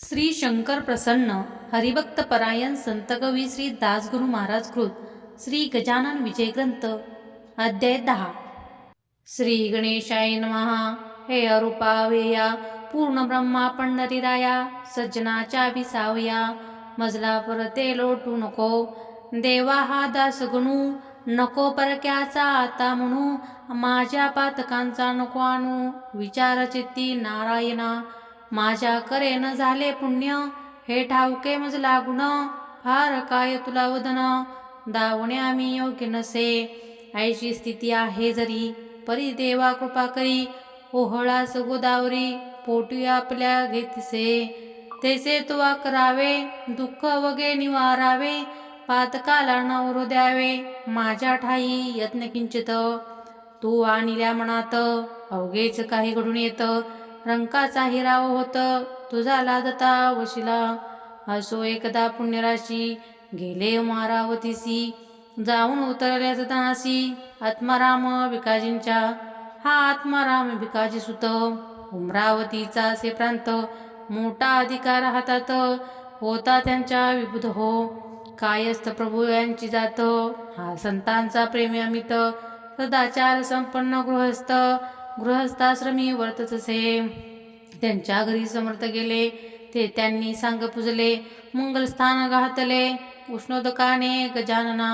श्री शंकर प्रसन्न हरिभक्त परायण संत कवी श्री दासगुरु महाराज कृत श्री गजानन विजय ग्रंथ अध्याय दहा. श्री गणेशाय महा हे अरूपा वेया पूर्ण ब्रह्मा पंढरीराया सज्जनाच्या विसावया मजला परते लोटू नको देवा हा दासगणू नको परक्याचा आता म्हणू माझ्या पातकांचा नको आणू विचार चित्ती नारायणा. माझ्या करेन झाले पुण्य हे ठाऊके मज लागुण फार काय तुला वदन? दावणे आम्ही योग्य नसे. आईची स्थिती आहे जरी परी देवा कृपा करी ओहळास गोदावरी पोटी आपल्या घेतसे. तेसे तुवा करावे दुःख वगे निवारावे पातकाला नवरो द्यावे माझ्या ठाई यत्न किंचित. तू आणिल्या मनात अवघेच काही घडून येतं. रंकाचा हिराव होत. तुझा लादता वशिला. असो एकदा पुण्यराशी गेले मारावतीसी जाऊन उतरल्या जतनासी आत्माराम भिकाजींच्या. हा आत्माराम भिकाजी सुत. उमरावतीचा असे प्रांत. मोठा अधिकार हातात. होता त्यांच्या विबुध हो. कायस्थ प्रभू यांची जात. हा संतांचा प्रेमी अमित. सदाचार संपन्न गृहस्थ. गृहस्थाश्रमी वर्तत असे. त्यांच्या घरी समर्थ गेले. ते त्यांनी सांग पुजले. मंगलस्थान घातले उष्णोदकाने गजानना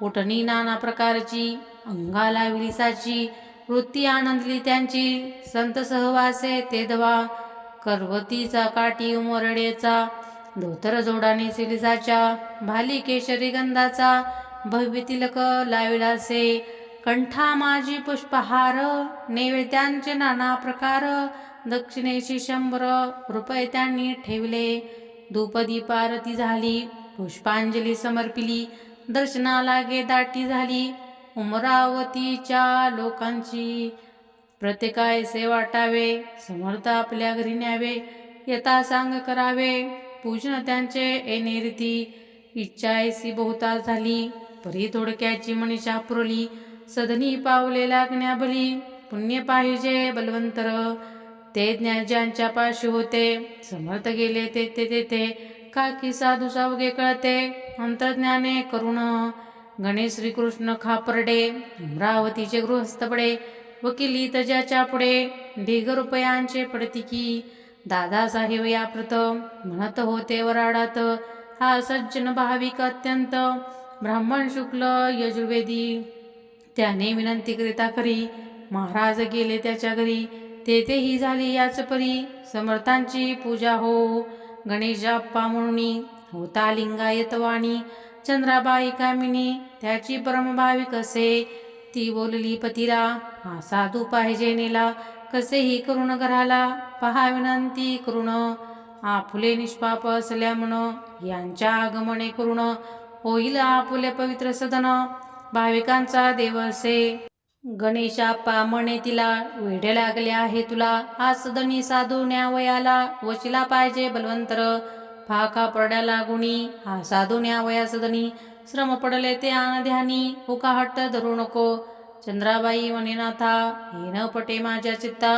उठणी नाना प्रकारची अंगाला विलिसाची वृत्ती आनंदली त्यांची. संत सहवासे ते दवा करवतीचा काठी उमरडेचा धोतर जोडाने सिलिसाच्या भाली केशरी गंधाचा भव्य तिलक लाविलासे. कंठा माझी पुष्पहार नैवेद्यांचे नाना प्रकार दक्षिणेशी शंभर रुपये त्यांनी ठेवले. धूपदीप पारती झाली पुष्पांजली समर्पिली दर्शनाला दाटी झाली उमरावतीच्या लोकांची. प्रत्येकायसे वाटावे समर्थ आपल्या घरी न्यावे यथा सांग करावे पूजन त्यांचे येणे रीती. इच्छायसी बहुता झाली परी थोडक्याची मनीषा पुरली सदनी पावले लागण्या पुण्य पाहिजे बलवंतर. ते ज्ञान ज्यांच्या पाशी होते समर्थ गेले ते ते तेथे काकी साधू सावगे कळते अंतर्ज्ञाने करुण. गणेश श्रीकृष्ण खापर्डे अमरावतीचे गृहस्थ पडे वकिली तजाच्या पुढे ढिग रुपयांचे पडतिकी. दादासाहेब या प्रथम म्हणत होते वराडात हा सज्जन भाविक अत्यंत ब्राह्मण शुक्ल यजुर्वेदी. त्याने विनंती करिता खरी. महाराज गेले त्याच्या घरी. तेथेही झाली याच परी. समर्थांची पूजा हो. गणेशाप्पा म्हणून होता लिंगायतवाणी चंद्राबाई कामिनी त्याची परमभाविक असे ती बोलली पतीला हा साधू पाहिजे नेला. कसेही करुण घराला. पहा विनंती करुण. आपुले निष्पाप असल्या म्हण यांच्या आगमने करुण. होईल आपुले पवित्र सदन. भाविकांचा देव असे गणेशाप्पा म्हणे तिला वेढे लागले आहे तुला. हा सदनी साधू न्यावयाला वशिला पाहिजे बलवंतर. फाका पडल्याला गुणी हा साधू न्यावया सदनी श्रम पडले ते आनध्यानी हुका हट्ट धरू नको. चंद्राबाई वनेनाथा हे न पटे माझ्या चित्ता.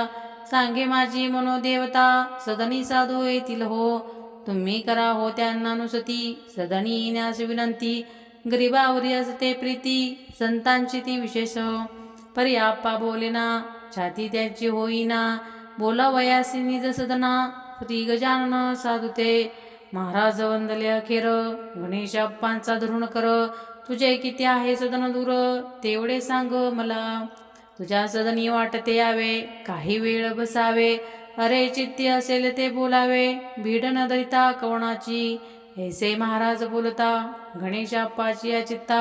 सांगे माझी मनोदेवता सदनी साधू येतील हो. तुम्ही करा हो त्यांना नुसती सदनी येण्यास विनंती. गरीबावरी असते प्रीती संतांची ती विशेष. परी आप्पा बोलेना छाती त्याची होईना. बोला वयासिनी जसदना सदना श्री गजानन साधुते महाराज वंदले अखेर गणेश आप्पांचा धरून कर. तुझे किती आहे सदन दूर तेवढे सांग मला. तुझ्या सदनी वाटते यावे काही वेळ बसावे. अरे चित्ती असेल ते बोलावे भीड न दरिता कवणाची. ऐसे महाराज बोलता गणेशाप्पाची या चित्ता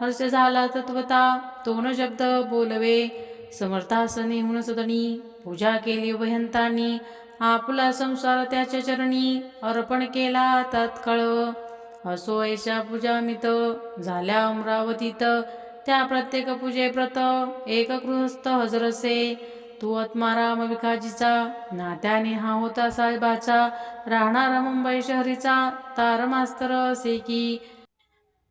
हर्ष झाला तत्वता तोन शब्द बोलवे समर्थासनी हुन सदनी पूजा केली उभयंतांनी आपला संसार त्याच्या चरणी अर्पण केला तत्काळ. असो ऐशा पूजा मित झाल्या अमरावतीत त्या प्रत्येक पूजे प्रत एक गृहस्थ हजरसे तू आत्माराम विकाजीचा नात्याने हा होता साहेबाचा राहणारा मुंबई शहरीचा तार मास्तर असे की.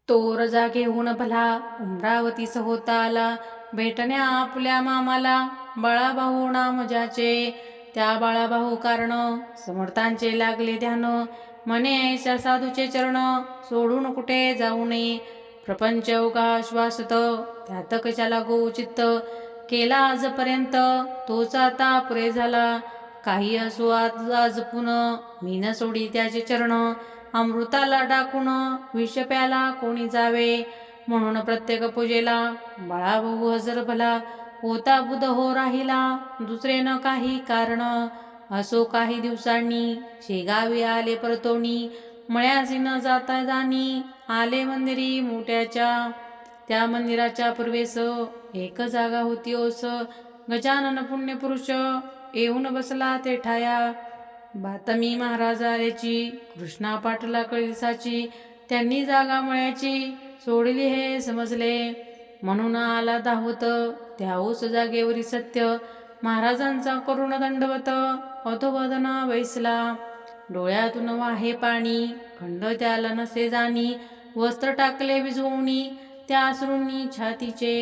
तो रजा घेऊन भला उमरावतीस होता आला भेटण्या आपल्या मामाला बाळाभाऊ नाम त्या बाळाभाऊ कारण समर्थांचे लागले ध्यान मने ऐशा साधूचे चरण सोडून कुठे जाऊ नये. प्रपंच उगा श्वासत त्यात कशाला गो चित्त केला आजपर्यंत. तोच आता पुरे झाला. काही असो आज आज पुन मी न सोडी त्याचे चरण. अमृताला डाकून विष प्याला कोणी जावे? म्हणून प्रत्येक पूजेला बाळाभाऊ हजर भला. होता बुध हो राहिला. दुसरे न काही कारण. असो काही दिवसांनी. शेगावी आले परतोणी मळ्यासी न जाता जाणी आले मंदिरी मोठ्याच्या त्या मंदिराच्या पूर्वेस एक जागा होती ओस गजानन पुण्यपुरुष येऊन बसला ते ठाया बातमी महाराज आल्याची कृष्णा पाटला कळसाची त्यांनी जागा मळ्याची सोडली हे समजले. म्हणून आला दाहोत त्या ओस जागेवरी सत्य. महाराजांचा करुण दंडवत अधोवदन वैसला डोळ्यातून वाहे पाणी खंड त्याला नसे जाणी वस्त्र टाकले भिजवणी त्या अश्रूंनी छातीचे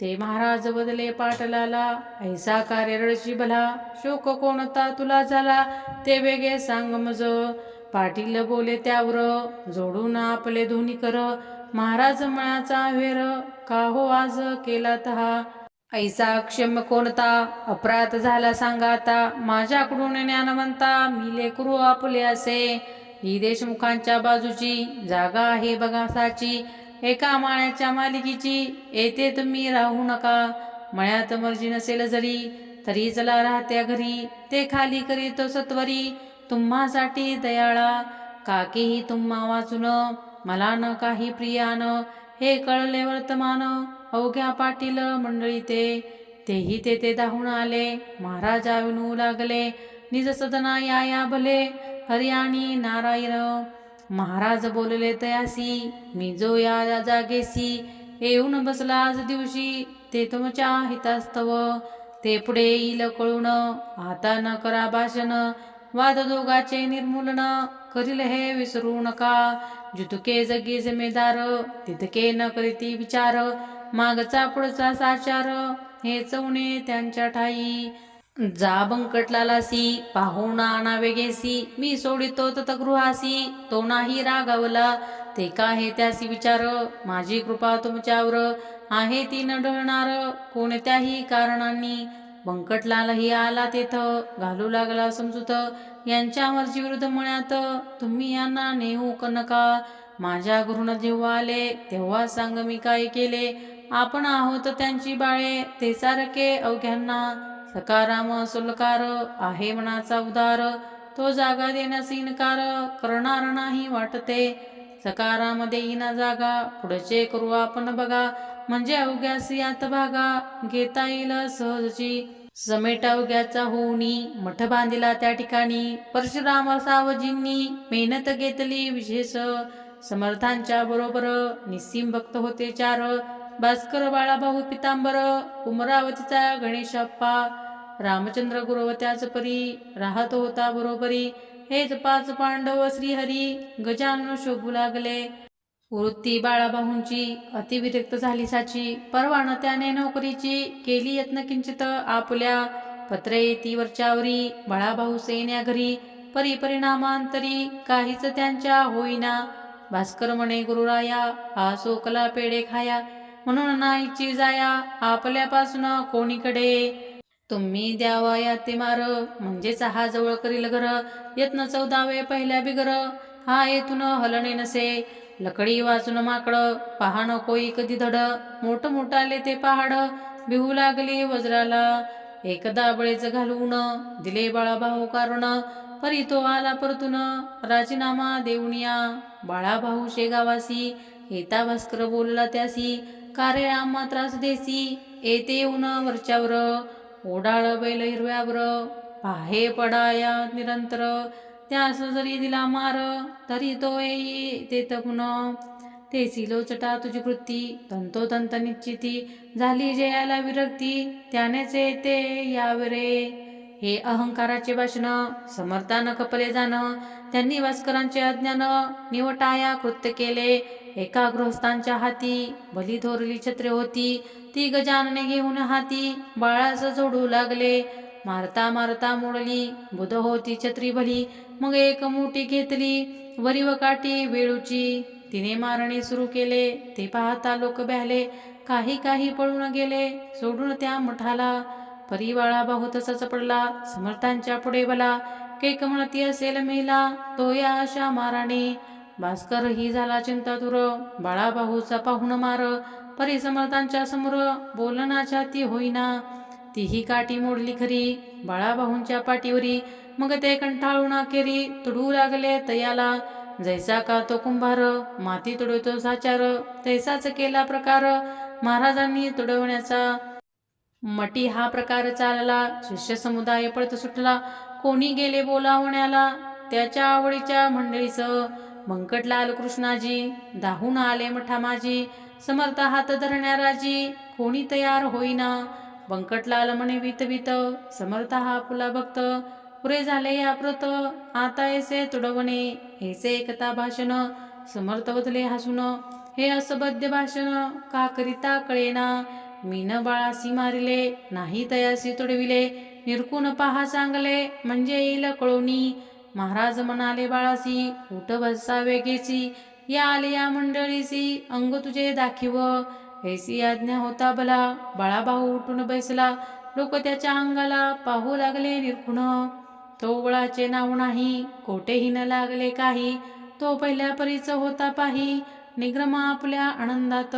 ते महाराज बदले पाटलाला ऐसा कार्यरळशी भला शोक कोणता तुला झाला ते वेगळे सांग मज। पाटील बोले त्यावर जोडून आपले धोनी कर। महाराज मळाचा वेर का हो आज केला तहा। ऐसा क्षम कोणता अपराध झाला सांगा आता। माझ्याकडून ज्ञानवंता मी लेकरू आपले असे। ही देशमुखांच्या बाजूची जागा आहे बघा साची एका माळ्याच्या मालिकीची येथे तुम्ही राहू नका. मळ्यात मर्जी नसेल जरी तरी चला राहत्या घरी. ते खाली करीत सत्वरी. तुम्हासाठी दयाळा. काकीही तुम्हा वाचून मला न काही प्रियान. हे कळले वर्तमान अवघ्या पाटील मंडळी ते. तेही तेथे धावून आले. महाराजा विनू लागले. निज सदना या या भले. हरियाणी आणि नारायण महाराज बोलले तयासी मी जो या जागेसी येऊन बसला आज दिवशी ते तुमच्या हितास्तव. ते पुढे येईल कळून आता न करा भाषण वाद दोघाचे निर्मूलन करील हे विसरू नका. जितके जगी जमेदार तितके न करीती विचार मागचा पुढचा साचार हे चवणे त्यांच्या ठाई. जा बंकटलालासी पाहुणा आणावेगेसी मी सोडितो ततगृहासी तो नाही रागावला. ते का हे त्यासी विचार? माझी कृपा तुमच्यावर आहे ती न डळणार कोणत्याही कारणांनी बंकटलालही आला तेथ घालू लागला समजूत. यांच्या मर्जी विरुद्ध म्हणत तुम्ही यांना नेऊ क नका. माझ्या गुरुनं जेव्हा आले तेव्हा सांग मी काय केले. आपण आहोत त्यांची बाळे ते सारखे अवघ्यांना सकाराम सुलकार आहे मनाचा उदार. तो जागा देण्यास इनकार करणार नाही वाटते. सकाराम देईना जागा पुढचे करू आपण बघा. म्हणजे अवघ्यास यात भागा घेता येईल सहजची. समेट अवघ्याचा होऊनी मठ बांधिला त्या ठिकाणी. परशुराम सावजींनी मेहनत घेतली विशेष. समर्थांच्या बरोबर निस्सीम भक्त होते चार. भास्कर बाळाभाऊ पितांबर उमरावतीचा गणेशप्पा रामचंद्र गुरवत्याच परी राहत होता बरोबरी. हेच पाच पांडव श्रीहरी गजानन शोभू लागले. वृत्ती बाळाबाहूंची अतिविरक्त झाली साची. परवान त्याने नोकरीची केली यत्न किंचित आपल्या पत्रे येती वरच्यावरी. बाळाभाऊ सेन्या घरी परी परिणामांतरी काहीच त्यांच्या होईना. भास्कर म्हणे गुरुराया हा सोकला पेढे खाया. म्हणून नाहीची जाया आपल्यापासून कोणीकडे? तुम्ही द्यावा या ते मार म्हणजेच हा जवळ करील घर यत्न चौदावे पहिल्या बिगर. हा येथून हलणे नसे लकडी वाचून माकड पहाण कोई कधी धड. मोठ मोठाले ते पहाड बिहू लागली वज्राला. एकदा बळेच घालवून दिले बाळा भाऊ कारण. परी तो आला परतून राजीनामा देऊनिया बाळाभाऊ शेगावासी येता भास्कर बोलला त्यासी. कारे आम्हा त्रास देसी येते उन वरच्यावर. ओढाळ बैल हिरव्यावर पाहे पडाया निरंतर. त्यास जरी दिला मार तरी तो येई ते तपुन ते सिलोचटा तुझी वृत्ती तंतोतंत निश्चिती. झाली जयाला विरक्ती त्यानेच येते यावरे. हे अहंकाराचे भाषण समर्थान कपले जाणं त्यांनी भास्करांचे अज्ञान निवटाया कृत्य केले. एका गृहस्थांच्या हाती भली थोरली छत्रे होती. ती गजानने घेऊन हाती बाळास जोडू लागले. मारता मारता मोडली. बुध होती छत्री भली. मग एक मोठी घेतली. वरी व काठी वेळूची. तिने मारणे सुरू केले. ते पाहता लोक ब्याले काही काही पळून गेले. सोडून त्या मठाला परिवाळा बाहू तसाच पडला समर्थांच्या पुढे बला. केक म्हणती असेल मेला तो या अशा माराने. भास्कर ही झाला चिंतातुर बाळा बाहूचा पाहुण मार. परी समर्थांच्या समोर बोलनाच्या ती होईना. तीही काठी मोडली खरी बाळाबाहूंच्या पाठीवरी. मग ते कंटाळून केरी तुडू लागले तयाला. जैसा का तो कुंभार माती तुडवतो साचार. तैसाच केला प्रकार महाराजांनी तुडवण्याचा. मटी हा प्रकार चालला शिष्य समुदाय पळत सुटला. कोणी गेले बोलावण्याला? त्याच्या आवडीच्या मंडळीचं मंकटलाल कृष्णाजी दाहून आले मठा माझी समर्थ हात धरणाराजी कोणी तयार होईना. बंकटलाल म्हणे वित वित समर्थ हा आपला भक्त पुरे झाले या प्रत आता ऐसे तुडवणे ऐसे एकता भाषण समर्थ बदले हसून हे असबद्ध भाषण का करिता कळेना. मीन बाळासी मारिले नाही तयासी तुडविले निरकून पहा सांगले म्हणजे येईल कळोनी. महाराज म्हणाले बाळासी उठ बसा वेगेसी या आले या मंडळीसी अंग तुझे दाखिव. ऐसी आज्ञा होता बला बाळाभाऊ उठून बैसला लोक त्याच्या अंगाला पाहू लागले निरखुण तो बळाचे नाव नाही कोठेही न लागले काही तो पहिल्या परीच होता पाही निग्रमा आपल्या आनंदात.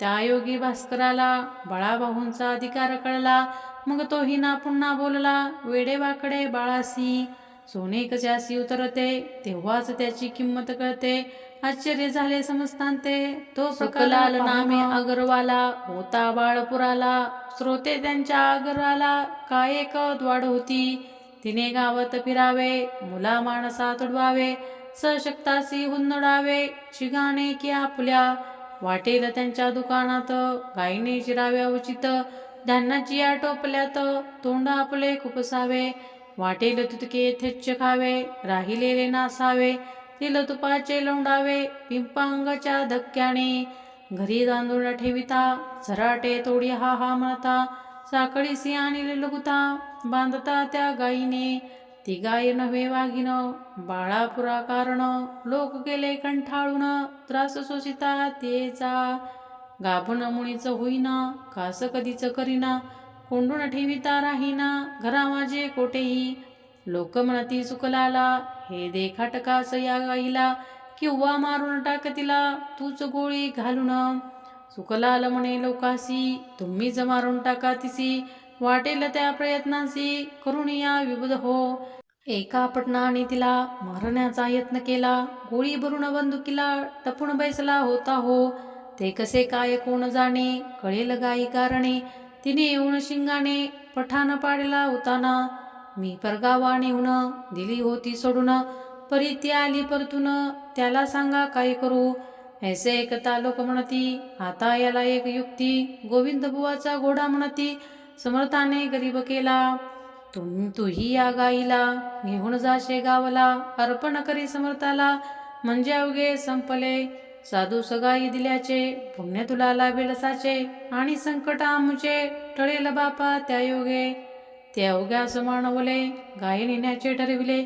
त्या योगी भास्कराला बाळाबाहूंचा अधिकार कळला. मग तोही ना पुन्हा बोलला वेडे वाकडे बाळासी सोने कशासी उतरते तेव्हाच त्याची किंमत कळते. आश्चर्य झाले समजतांते तो प्रकलाल नामे अगरवाला होता बाळपुराला श्रोते त्यांच्या आगराला काय एक द्वाड होती. तिने गावात फिरावे मुला माणसा तुडवावे सशक्तासी हुंदडावे शिगाणे की आपल्या वाटेल त्यांच्या दुकानात गायीने चिराव्या उचित धान्याची या टोपल्यात तोंड आपले खुपसावे. वाटेल तुतके थेच्छ खावे राहिलेले नासावे तिल तुपाचे लोंडावे पिंपांगाच्या धक्क्याने. घरी तांदूळ ठेविता झराटे तोडी हा हा म्हणता साखळीसी आणि लघुता बांधता त्या गायीने ती नव्हे वाघिन बाळापुरा कारण लोक गेले कंठाळून त्रास सोसिता तेचा. गाभण मुळीच होईना कास कधीच करीना कोंडून ठेविता राहीना घरा माझे कोठेही लोक म्हणती सुकलाला हे देखाट कास या गाईला किंवा मारून टाक तिला तूच गोळी घालून. सुकलाल म्हणे लोकासी तुम्हीच मारून टाका तिसी. वाटेल त्या प्रयत्नासी करुणिया विबुध हो. एका पटनाने तिला मारण्याचा यत्न केला. गोळी भरून बंदुकीला टपून बैसला होता हो. ते कसे काय कोण जाणे कळेल गाई कारणे. तिने येऊन शिंगाने पठाण पाडला होताना. मी परगावा नेऊन दिली होती सोडून. परी ती आली परतून. त्याला सांगा काय करू? ऐसे एकता लोक म्हणती आता याला एक युक्ती. गोविंद बुवाचा घोडा म्हणती समर्थाने गरीब केला. तुम तूही या गाईला घेऊन जा शेगावला अर्पण करी समर्थाला. म्हणजे अवघे संपले. साधू सगाई दिल्याचे पुण्य तुला लाभेल आणि संकट आमुचे टळेल बापा त्या योगे. ते अवघ्या समानवले गायी नेण्याचे ठरविले.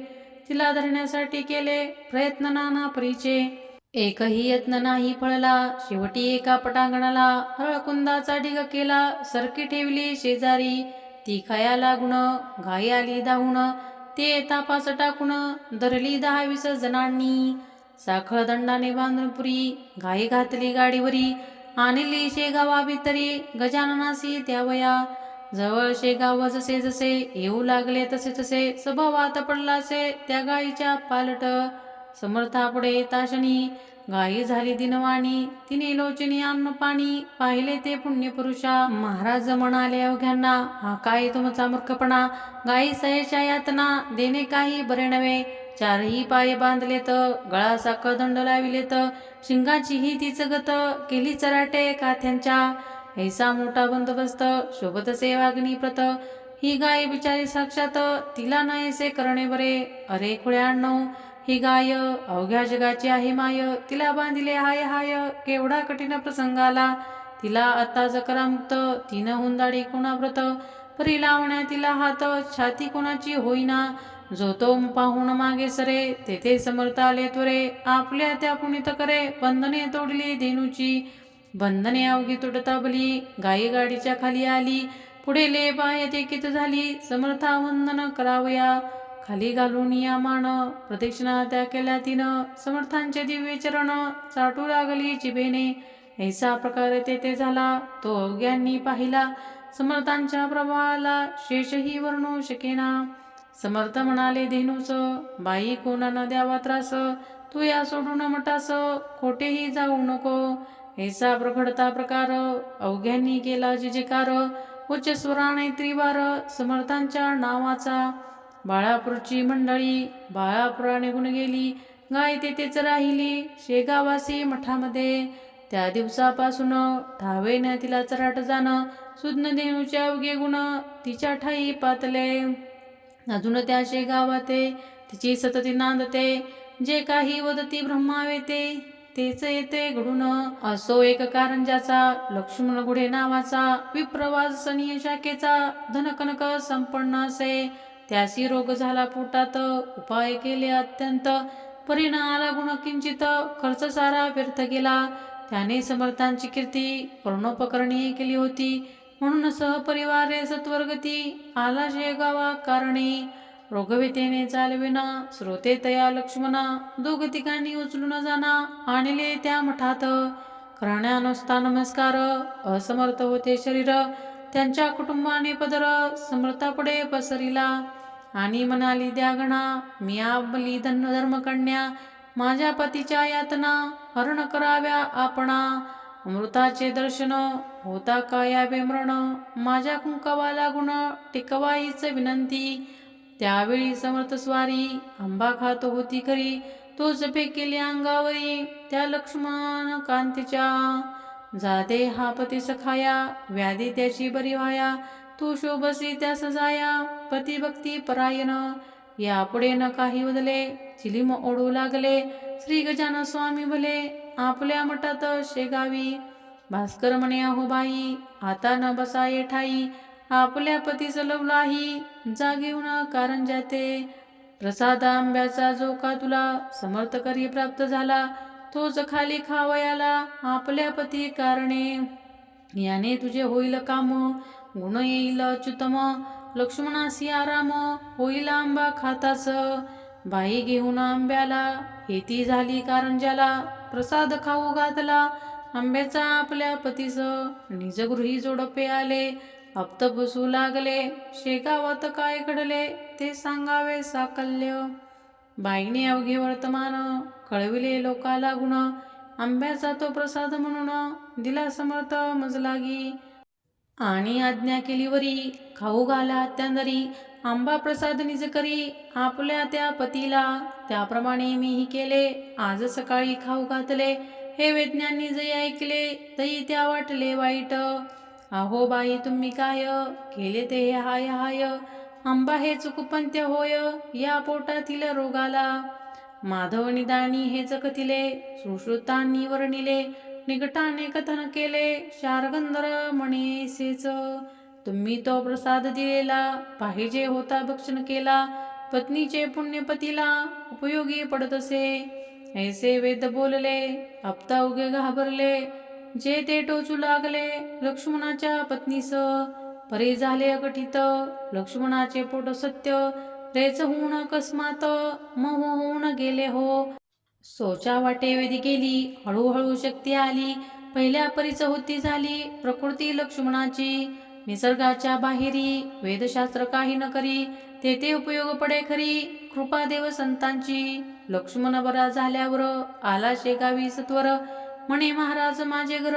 तिला धरण्यासाठी केले प्रयत्न नाना परीचे. एकही यत्न नाही फळला शेवटी एका पटांगणाला हळकुंदाचा ढिग केला सरकी ठेवली शेजारी ती खाया लागून घाई आली धावून ते तापास टाकून धरली दहा वीस जणांनी. साखळ दंडाने बांधून पुरी घातली गाडीवरी आणली शेगावा भितरी गजाननासी त्यावया. जवळ शेगाव जसे जसे येऊ लागले तसे तसे स्वभावात पडलासे त्या गाईच्या पालट. समर्थापुढे ताशणी गायी झाली दिनवाणी तिने लोचनी अन्न पाणी पाहिले ते पुण्यपुरुषा. महाराज म्हणाले अवघ्यांना हा काय तुमचा मूर्खपणा? गाई सहेच्या यातना देणे काही बरे नव्हे. चारही पाय बांधले तर गळा साखळ दंड लाविले तर शिंगाची ही तीच गत केली चराटे काथ्यांच्या. ऐसा मोठा बंदोबस्त शोभत सेवाग्नी प्रत. ही गाय बिचारी साक्षात तिला नाहीसे करणे बरे. अरे खुळ्याण्णव ही गाय अवघ्या जगाची आहे माय. तिला बांधिले हाय हाय. केवढा कठीण प्रसंगाला तिला आता जकरामुक्त तिनं हुंदाडी कुणाव्रत? परी लावण्या तिला हात. छाती कोणाची होईना. जो तो पाहून मागे सरे. तेथे समर्थ आले त्वरे. आपल्या त्या पुणित करे. बंधने तोडली धेनूची. बंधने अवघी तुटता बली. गाई गाडीच्या खाली आली. पुढे ले पाय ते कित झाली. समर्था वंदन करावया. खाली घालून या मान प्रदक्षिणा त्या केल्या तिनं. समर्थांचे दिव्य चरण चाटू लागली जिबेने ऐसा प्रकार तेथे झाला. तो अवघ्यांनी पाहिला. समर्थांच्या प्रभावाला शेषही वर्णू शकेना. समर्थ म्हणाले धेनूस बाई कोणाना द्यावा त्रास? तू या सोडून मटास. खोटेही जाऊ नको. ऐसा प्रखडता प्रकार अवघ्यांनी केला जिजेकार. उच्च स्वराने त्रिवार समर्थांच्या नावाचा. बाळापूरची मंडळी बाळापुरा गुण गेली गाय तेथेच राहिली शेगावासी मठामध्ये. त्या दिवसापासून ठावेनं तिला चराट जाणं सुज्ञ अवघे गुण तिच्या ठाई पातले. अजून त्या शेगावाते तिची सतती नांदते जे काही वदती ब्रह्मावेते तेच येते घडून. असो एक कारंजाचा लक्ष्मण गुढे नावाचा विप्रवास सनीय शाखेचा धनकनक संपन्न असे. त्यासी रोग झाला पोटात उपाय केले अत्यंत. परिणाम आला गुण किंचित खर्च सारा व्यर्थ गेला. त्याने समर्थांची कीर्ती वर्णोपकरणी केली होती. म्हणून सहपरिवारे सत्वर्गती आला शेगावा कारणे. रोगवितेने चालविना श्रोते तया लक्ष्मणा. दोघ ठिकाणी उचलून जाना आणले त्या मठात. करण्यानुसता नमस्कार असमर्थ होते शरीर. त्यांच्या कुटुंबाने पदर समर्थापुढे पसरिला. आणि म्हणाली द्यागणा मी आपली धन धर्मकन्या माझ्या पतीच्या यातना हरण कराव्या आपणा. अमृताचे दर्शन होता का या बेमरण माझ्या कुंकवाला गुण टिकवाईच विनंती. त्यावेळी समर्थ स्वारी आंबा खात होती खरी. तोच फेकेली अंगावरी त्या लक्ष्मण कांतीच्या. जाते हा पती सखाया व्याधी त्याची बरी व्हाया. तू शोभसी त्या सजाया. पती भक्ती परायण यापुढे न काही बदले चिलीम ओढू लागले. श्री गजानन स्वामी भले आपल्या मठात शेगावी. भास्कर म्हणे अहो बाई आता न बसा ठाई आपल्या पती चलवलाही लवलाही जागेऊन कारण जाते. प्रसाद आंब्याचा जो का तुला समर्थ करी प्राप्त झाला तोच खाली खावयाला आपल्या पती कारणे. याने तुझे होईल काम गुण येईल अच्युतम. लक्ष्मणासी आराम होईल आंबा खाताच. बाई घेऊन आंब्याला येती झाली कारंजाला प्रसाद खाऊ घातला आंब्याचा आपल्या पतीस निजगृही जोडपे आले हप्त बसू लागले शेगावात काय घडले ते सांगावे साकल्य. बाईने अवघे वर्तमान कळविले लोकाला गुण आंब्याचा तो प्रसाद म्हणून दिला समर्थ मजलागी. आणि आज्ञा केली वरी खाऊ घाला त्यांदरी आंबा प्रसाद निज करी आपल्या त्या पतीला. त्याप्रमाणे मीही केले आज सकाळी खाऊ घातले हे वेज्ञांनी जे ऐकले तरी त्या वाटले वाईट. अहो बाई तुम्ही काय? केले ते हे हाय हाय. आंबा हे चुकपंत्य होय या पोटातील रोगाला. माधव निदानी हे चकतिले सुश्रुतांनी वर्णिले निकटाने कथन केले शारगंधर म्हणेसेच तुम्ही तो प्रसाद दिलेला पाहिजे होता भक्षण केला पत्नीचे पुण्यपतीला उपयोगी पडत असे. ऐसे वेद बोलले आपता उगे घाबरले जे ते टोचू लागले लक्ष्मणाच्या पत्नीस. परे झाले अघटित लक्ष्मणाचे पोट सत्य रेच होऊन अकस्मात मोह होऊन गेले हो. सोचा वाटे वेदी गेली हळूहळू शक्ती आली पहिल्या परीच होती झाली प्रकृती लक्ष्मणाची. निसर्गाच्या बाहेरी वेदशास्त्र काही न करी तेथे उपयोग पडे खरी कृपा देव संतांची. लक्ष्मण बरा झाल्यावर आला शेगावी सत्वर म्हणे महाराज माझे घर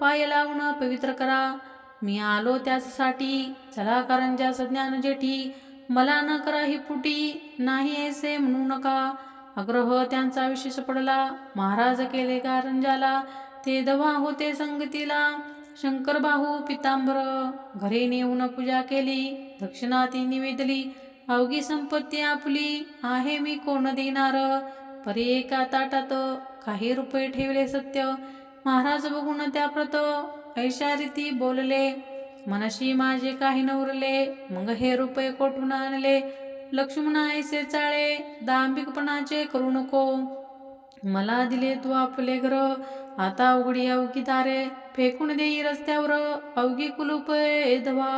पाय लावून पवित्र करा. मी आलो त्यासाठी चला करंजा ज्ञान जेठी. मला न करा ही फुटी नाही ऐसे म्हणू नका. आग्रह त्यांचा विशेष पडला. महाराज केले कारंजाला ते दवा होते संगतीला. शंकर बाहू पितांबर घरी नेऊन पूजा केली. दक्षिणा ती निवेदली अवघी संपत्ती आपली. आहे मी कोण देणार? परी एका ताटात काही रुपये ठेवले सत्य. महाराज बघून त्याप्रत ऐशा रीती बोलले मनशी माझे काही नवरले मग हे रुपये कोठून आणले? लक्ष्मण ऐसे चाळे दांभिकपणाचे करू नको. मला दिले तू आपले घर आता उघडी अवघी दारे फेकून देई रस्त्यावर अवघी कुलूप धवा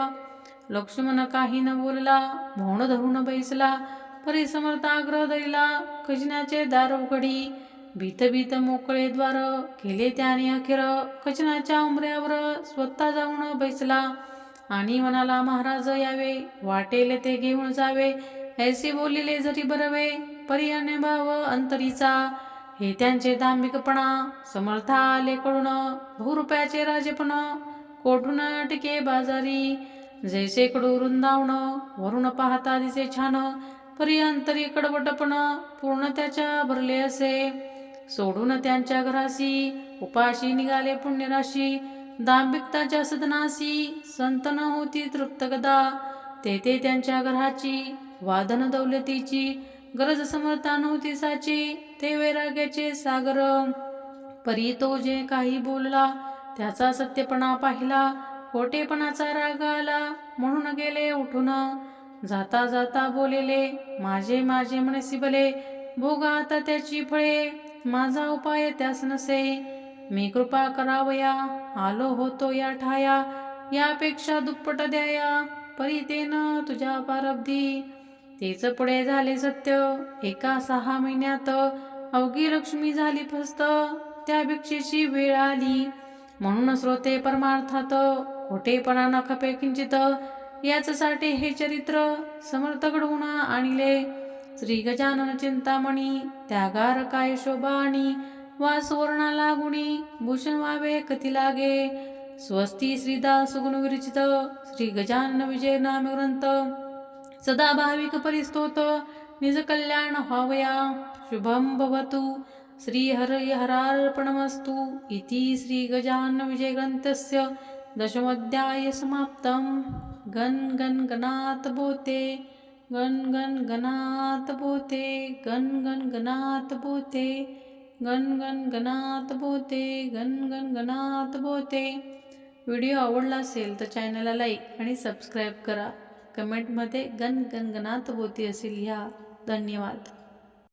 लक्ष्मण काही न बोलला मौन धरून बैसला परी समर्थाग्रह धरिला खजिन्याचे दार उघडी. भीत भीत मोकळे द्वार केले त्याने अखेर खजिन्याच्या उमऱ्यावर स्वतः जाऊन बैसला. आणि म्हणाला महाराज यावे वाटेल ते घेऊन जावे. ऐसे बोलिले जरी बरवे पर्याने भाव अंतरीचा। हे त्यांचे दांभिकपणा समर्थ आले कळून बहुरुपयाचे राजेपण कोठून टिके बाजारी। जैसे कडू वृंदावन वरून पाहता दिसे छान परी अंतरी कडवटपण पूर्ण त्याच्या भरले असे। सोडून त्यांच्या घराशी उपाशी निघाले पुण्यराशी दांभिकताच्या सदनाशी संत न होती तृप्त गदा तेथे त्यांच्या घराची वादन दौलतीची गरज समर्था नव्हती साची. ते वैराग्याचे सागर. परी तो जे काही बोलला त्याचा सत्यपणा पाहिला खोटेपणाचा राग आला म्हणून गेले उठून. जाता जाता बोलेले माझे माझे म्हणसी भले भोगा आता त्याची फळे माझा उपाय त्यास नसे. मी कृपा करावया आलो होतो या ठाया यापेक्षा दुप्पट द्याया परी तेन तुझ्या पारब्धी तेच पुढे झाले सत्य एका सहा महिन्यात अवघी लक्ष्मी झाली फस्त त्या भिक्षेची वेळ आली. म्हणून श्रोते परमार्थात खोटेपणा न खपे किंचित याचसाठी हे चरित्र समर्थ घडवून आणले. श्री गजानन चिंतामणी त्यागार काय शोभा आणि वा सुवर्णाला गुणी भूषण व्हावे कती लागे. स्वस्ती श्रीदास सुगुण विरचित श्री गजानन विजय नाम ग्रंथ सदा भाविक परिस्तोत। निज कल्याण व्हावया। शुभम भवतु। श्री हरार्पणमस्तु इति श्री गजानन विजय ग्रंथस्य दशमोध्याय समाप्तम। गण गण गणात बोते गण गण गणात बोते गण गण गणात बोते गण गण गणात बोते गण गण गणात बोते व्हिडिओ आवडला असेल तर चॅनलला लाईक आणि सबस्क्राईब करा. कमेंटमध्ये गन गणगणात होती असे लिहा धन्यवाद.